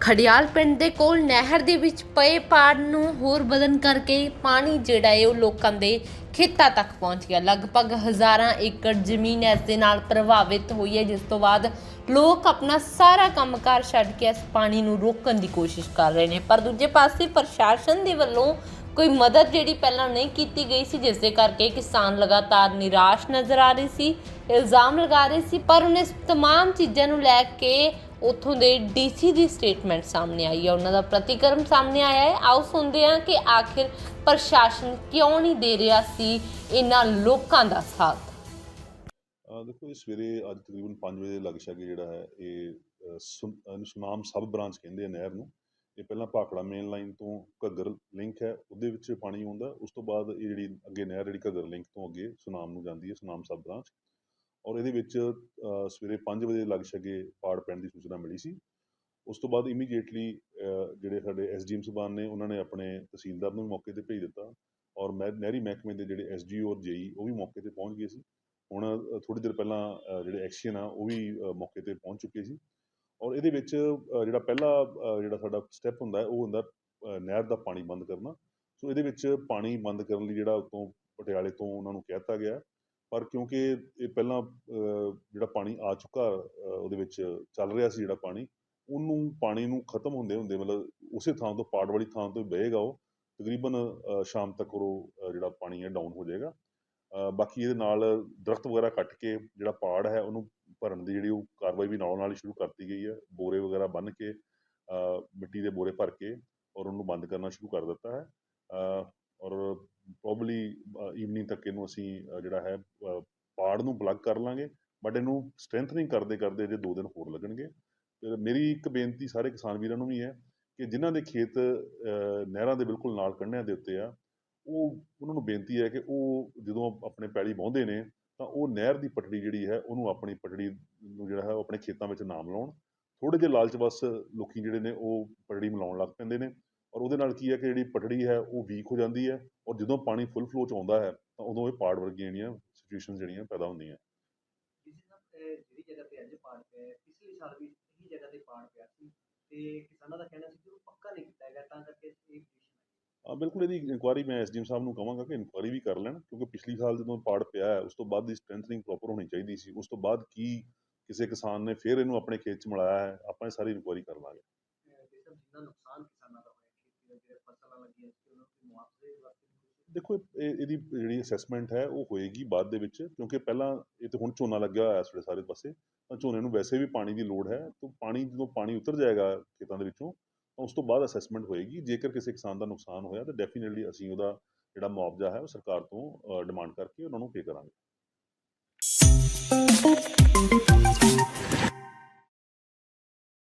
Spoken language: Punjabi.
ਖੜਿਆਲ ਪਿੰਡ ਦੇ ਕੋਲ ਨਹਿਰ ਦੇ ਵਿੱਚ ਪਏ ਪਾੜ ਨੂੰ ਹੋਰ ਵਧਨ ਕਰਕੇ ਪਾਣੀ ਜਿਹੜਾ ਹੈ ਉਹ ਲੋਕਾਂ ਦੇ ਖੇਤਾਂ ਤੱਕ ਪਹੁੰਚ ਗਿਆ ਲਗਭਗ ਹਜ਼ਾਰਾਂ ਏਕੜ ਜ਼ਮੀਨ ਇਸ ਦੇ ਨਾਲ ਪ੍ਰਭਾਵਿਤ ਹੋਈ ਹੈ ਜਿਸ ਤੋਂ ਬਾਅਦ ਲੋਕ ਆਪਣਾ ਸਾਰਾ ਕੰਮਕਾਰ ਛੱਡ ਕੇ ਇਸ ਪਾਣੀ ਨੂੰ ਰੋਕਣ ਦੀ ਕੋਸ਼ਿਸ਼ ਕਰ ਰਹੇ ਨੇ ਪਰ ਦੂਜੇ ਪਾਸੇ ਪ੍ਰਸ਼ਾਸਨ ਦੇ ਵੱਲੋਂ ਕੋਈ ਮਦਦ ਜਿਹੜੀ ਪਹਿਲਾਂ ਨਹੀਂ ਕੀਤੀ ਗਈ ਸੀ ਜਿਸ ਦੇ ਕਰਕੇ ਕਿਸਾਨ ਲਗਾਤਾਰ ਨਿਰਾਸ਼ ਨਜ਼ਰ ਆ ਰਹੇ ਸੀ ਇਲਜ਼ਾਮ ਲਗਾ ਰਹੇ ਸੀ ਪਰ ਉਹਨੇ ਇਸ तमाम ਚੀਜ਼ਾਂ ਨੂੰ ਲੈ ਕੇ ਉਥੋਂ ਦੇ ਡੀਸੀ ਦੀ ਸਟੇਟਮੈਂਟ ਸਾਹਮਣੇ ਆਈ ਹੈ। ਉਹਨਾਂ ਦਾ ਪ੍ਰਤੀਕਰਮ ਸਾਹਮਣੇ ਆਇਆ ਹੈ। ਆਓ ਸੁਣਦੇ ਹਾਂ ਕਿ ਆਖਿਰ ਪ੍ਰਸ਼ਾਸਨ ਕਿਉਂ ਨਹੀਂ ਦੇ ਰਿਹਾ ਸੀ ਇਹਨਾਂ ਲੋਕਾਂ ਦਾ ਸਾਥ? ਦੇਖੋ, ਇਹ ਸਵੇਰੇ ਅੱਜ ਤਕਰੀਬਨ 5 ਵਜੇ ਦੇ ਲਗ ਜਿਹੜਾ ਹੈ, ਇਹ ਸੁਨਾਮ ਸਬ ਬ੍ਰਾਂਚ ਕਹਿੰਦੇ ਆ ਨਹਿਰ ਨੂੰ। ਇਹ ਪਹਿਲਾਂ ਭਾਖੜਾ ਮੇਨ ਲਾਈਨ ਤੋਂ ਘੱਗਰ ਲਿੰਕ ਹੈ, ਉਹਦੇ ਵਿੱਚ ਪਾਣੀ ਆਉਂਦਾ। ਉਸ ਤੋਂ ਬਾਅਦ ਇਹ ਜਿਹੜੀ ਅੱਗੇ ਨਹਿਰ ਜਿਹੜੀ ਘੱਗਰ ਲਿੰਕ ਤੋਂ ਅੱਗੇ ਸੁਨਾਮ ਨੂੰ ਜਾਂਦੀ ਹੈ, ਸੁਨਾਮ ਸਬ ਬ੍ਰਾਂਚ। ਔਰ ਇਹਦੇ ਵਿੱਚ ਸਵੇਰੇ 5 ਵਜੇ ਲਗ ਸ਼ਾਗੇ ਪਾੜ ਪੈਣ ਦੀ ਸੂਚਨਾ ਮਿਲੀ ਸੀ। ਉਸ ਤੋਂ ਬਾਅਦ ਇਮੀਡੀਏਟਲੀ ਜਿਹੜੇ ਸਾਡੇ ਐਸਡੀਐਮ ਸਬਾਨ ਨੇ, ਉਹਨਾਂ ਨੇ ਆਪਣੇ ਤਹਿਸੀਲਦਾਰ ਨੂੰ ਵੀ ਮੌਕੇ ਤੇ ਭੇਜ ਦਿੱਤਾ ਔਰ ਮਹਿ- ਨਹਿਰੀ ਮਹਿਕਮੇ ਦੇ ਜਿਹੜੇ ਐਸਡੀਓ ਔਰ ਜੇਈ ਉਹ ਵੀ ਮੌਕੇ ਤੇ ਪਹੁੰਚ ਗਏ ਸੀ। ਹੁਣ ਥੋੜੀ ਦੇਰ ਪਹਿਲਾਂ ਜਿਹੜੇ ਐਕਸ਼ਨ ਆ, ਉਹ ਵੀ ਮੌਕੇ ਤੇ ਪਹੁੰਚ ਚੁੱਕੇ ਸੀ। ਔਰ ਇਹਦੇ ਵਿੱਚ ਜਿਹੜਾ ਪਹਿਲਾ ਜਿਹੜਾ ਸਾਡਾ ਸਟੈਪ ਹੁੰਦਾ ਉਹ ਹੁੰਦਾ ਨਹਿਰ ਦਾ ਪਾਣੀ ਬੰਦ ਕਰਨਾ। ਸੋ ਇਹਦੇ ਵਿੱਚ ਪਾਣੀ ਬੰਦ ਕਰਨ ਲਈ ਜਿਹੜਾ ਉਤੋਂ ਪਟਿਆਲੇ ਤੋਂ ਉਹਨਾਂ ਨੂੰ ਕਹਿ ਦਿੱਤਾ ਗਿਆ। ਪਰ ਕਿਉਂਕਿ ਇਹ ਪਹਿਲਾਂ ਜਿਹੜਾ ਪਾਣੀ ਆ ਚੁੱਕਾ ਉਹਦੇ ਵਿੱਚ ਚੱਲ ਰਿਹਾ ਸੀ ਜਿਹੜਾ ਪਾਣੀ, ਉਹਨੂੰ ਪਾਣੀ ਨੂੰ ਖਤਮ ਹੁੰਦੇ ਹੁੰਦੇ ਮਤਲਬ ਉਸੇ ਥਾਂ ਤੋਂ, ਪਾੜ ਵਾਲੀ ਥਾਂ ਤੋਂ ਬਹੇਗਾ ਉਹ ਤਕਰੀਬਨ ਸ਼ਾਮ ਤੱਕ ਉਹ ਜਿਹੜਾ ਪਾਣੀ ਹੈ ਡਾਊਨ ਹੋ ਜਾਏਗਾ। ਬਾਕੀ ਇਹਦੇ ਨਾਲ ਦਰਖਤ ਵਗੈਰਾ ਕੱਟ ਕੇ ਜਿਹੜਾ ਪਾੜ ਹੈ, ਉਹਨੂੰ ਭਰਨ ਦੀ ਜਿਹੜੀ ਉਹ ਕਾਰਵਾਈ ਵੀ ਨਾਲੋਂ ਨਾਲ ਹੀ ਸ਼ੁਰੂ ਕਰਤੀ ਗਈ ਹੈ। ਬੋਰੇ ਵਗੈਰਾ ਬੰਨ੍ਹ ਕੇ ਮਿੱਟੀ ਦੇ ਬੋਰੇ ਭਰ ਕੇ ਔਰ ਉਹਨੂੰ ਬੰਦ ਕਰਨਾ ਸ਼ੁਰੂ ਕਰ ਦਿੱਤਾ ਹੈ। ਔਰ ਪ੍ਰੋਬਬਲੀ ਈਵਨਿੰਗ ਤੱਕ ਇਹਨੂੰ ਅਸੀਂ ਜਿਹੜਾ ਹੈ ਪਾੜ ਨੂੰ ਪਲੱਗ ਕਰ ਲਾਂਗੇ ਬਟ ਇਹਨੂੰ ਸਟਰੈਂਥਨਿੰਗ ਕਰਦੇ ਕਰਦੇ ਜੇ ਦੋ ਦਿਨ ਹੋਰ ਲੱਗਣਗੇ। ਮੇਰੀ ਇੱਕ ਬੇਨਤੀ ਸਾਰੇ ਕਿਸਾਨ ਵੀਰਾਂ ਨੂੰ ਵੀ ਹੈ ਕਿ ਜਿਨ੍ਹਾਂ ਦੇ ਖੇਤ ਨਹਿਰਾਂ ਦੇ ਬਿਲਕੁਲ ਨਾਲ ਕੰਢਿਆਂ ਦੇ ਉੱਤੇ ਆ, ਉਹ, ਉਹਨਾਂ ਨੂੰ ਬੇਨਤੀ ਹੈ ਕਿ ਉਹ ਜਦੋਂ ਆਪਣੇ ਪੈਲੀ ਵਾਹੁੰਦੇ ਨੇ, ਤਾਂ ਉਹ ਨਹਿਰ ਦੀ ਪਟੜੀ ਜਿਹੜੀ ਹੈ, ਉਹਨੂੰ ਆਪਣੀ ਪਟੜੀ ਨੂੰ ਜਿਹੜਾ ਹੈ, ਉਹ ਆਪਣੇ ਖੇਤਾਂ ਵਿੱਚ ਨਾ ਮਿਲਾਉਣ। ਥੋੜੇ ਜਿਹੇ ਲਾਲਚ ਬਸ ਲੋਕੀ ਜਿਹੜੇ ਨੇ, ਉਹ ਪਟੜੀ ਮਿਲਾਉਣ ਲੱਗ ਪੈਂਦੇ ਨੇ। ਔਰ ਉਹਦੇ ਨਾਲ ਕੀ ਹੈ ਕਿ ਜਿਹੜੀ ਪਟੜੀ ਹੈ ਉਹ ਵੀਕ ਹੋ ਜਾਂਦੀ ਹੈ ਔਰ ਜਦੋਂ ਪਾਣੀ ਫੁੱਲ ਫਲੋ ਚ ਆਉਂਦਾ ਹੈ ਤਾਂ ਉਦੋਂ ਇਹ ਪਾੜ ਵਰਗੀਆਂ ਜਿਹੜੀਆਂ ਸਿਚੁਏਸ਼ਨ ਜਿਹੜੀਆਂ ਪੈਦਾ ਹੁੰਦੀਆਂ। ਕਿਸੇ ਸਾਹਿਬ ਇਹ ਜਿਹੜੀ ਜਗ੍ਹਾ ਤੇ ਅੱਜ ਪਾੜ ਪਿਆ ਹੈ, ਪਿਛਲੇ ਸਾਲ ਵੀ ਇਹੀ ਜਗ੍ਹਾ ਤੇ ਪਾੜ ਪਿਆ ਸੀ ਤੇ ਕਿਸਾਨਾਂ ਦਾ ਕਹਿਣਾ ਸੀ ਕਿ ਉਹ ਪੱਕਾ ਨਹੀਂ ਕੀਤਾ ਹੈਗਾ ਤਾਂ ਕਰਕੇ ਇਹ ਪੋਜੀਸ਼ਨ ਆ ਬਿਲਕੁਲ ਇਹਦੀ ਇਨਕੁਆਰੀ ਮੈਂ ਐਸਡੀਐਮ ਸਾਹਿਬ ਨੂੰ ਕਹਾਂਗਾ ਕਿ ਇਨਕੁਆਰੀ ਵੀ ਕਰ ਲੈਣ ਕਿਉਂਕਿ ਪਿਛਲੀ ਸਾਲ ਜਦੋਂ ਪਾੜ ਪਿਆ ਹੈ, ਉਸ ਤੋਂ ਬਾਅਦ ਦੀ ਸਟਰੈਂਥਨਿੰਗ ਪ੍ਰੋਪਰ ਹੋਣੀ ਚਾਹੀਦੀ ਸੀ। ਉਸ ਤੋਂ ਬਾਅਦ ਕੀ ਕਿਸੇ ਕਿਸਾਨ ਨੇ ਫਿਰ ਇਹਨੂੰ ਆਪਣੇ ਖੇਤ 'ਚ ਮਿਲਾਇਆ ਹੈ ਆਪਾਂ ਇਹ ਸਾਰੀ ਇਨਕੁਆਰੀ ਕਰ ਲਾਂਗੇ। ਜਿੰਨਾ ਨੁਕਸਾਨ ਕਿਸਾਨਾਂ ਦਾ ਦੇਖੋ, ਇਹ- ਇਹਦੀ ਜਿਹੜੀ ਅਸੈਸਮੈਂਟ ਹੈ, ਉਹ ਹੋਏਗੀ ਬਾਅਦ ਦੇ ਵਿੱਚ, ਕਿਉਂਕਿ ਪਹਿਲਾਂ ਇਹ ਤੇ ਹੁਣ ਝੋਨਾ ਲੱਗਿਆ ਹੋਇਆ ਇਸ ਵੇਲੇ ਸਾਰੇ ਪਾਸੇ, ਤਾਂ ਝੋਨੇ ਨੂੰ ਵੈਸੇ ਵੀ ਪਾਣੀ ਦੀ ਲੋੜ ਹੈ, ਤਾਂ ਪਾਣੀ ਜਦੋਂ ਪਾਣੀ ਉਤਰ ਜਾਏਗਾ ਖੇਤਾਂ ਦੇ ਵਿੱਚੋਂ, ਤਾਂ ਉਸ ਤੋਂ ਬਾਅਦ ਅਸੈਸਮੈਂਟ ਹੋਏਗੀ। ਜੇਕਰ ਕਿਸੇ ਕਿਸਾਨ ਦਾ ਨੁਕਸਾਨ ਹੋਇਆ, ਤਾਂ ਡੈਫੀਨਿਟਲੀ ਅਸੀਂ ਉਹਦਾ ਜਿਹੜਾ ਮੁਆਵਜ਼ਾ ਹੈ, ਉਹ ਸਰਕਾਰ ਤੋਂ ਡਿਮਾਂਡ ਕਰਕੇ ਉਹਨਾਂ ਨੂੰ ਪੇ ਕਰਾਂਗੇ।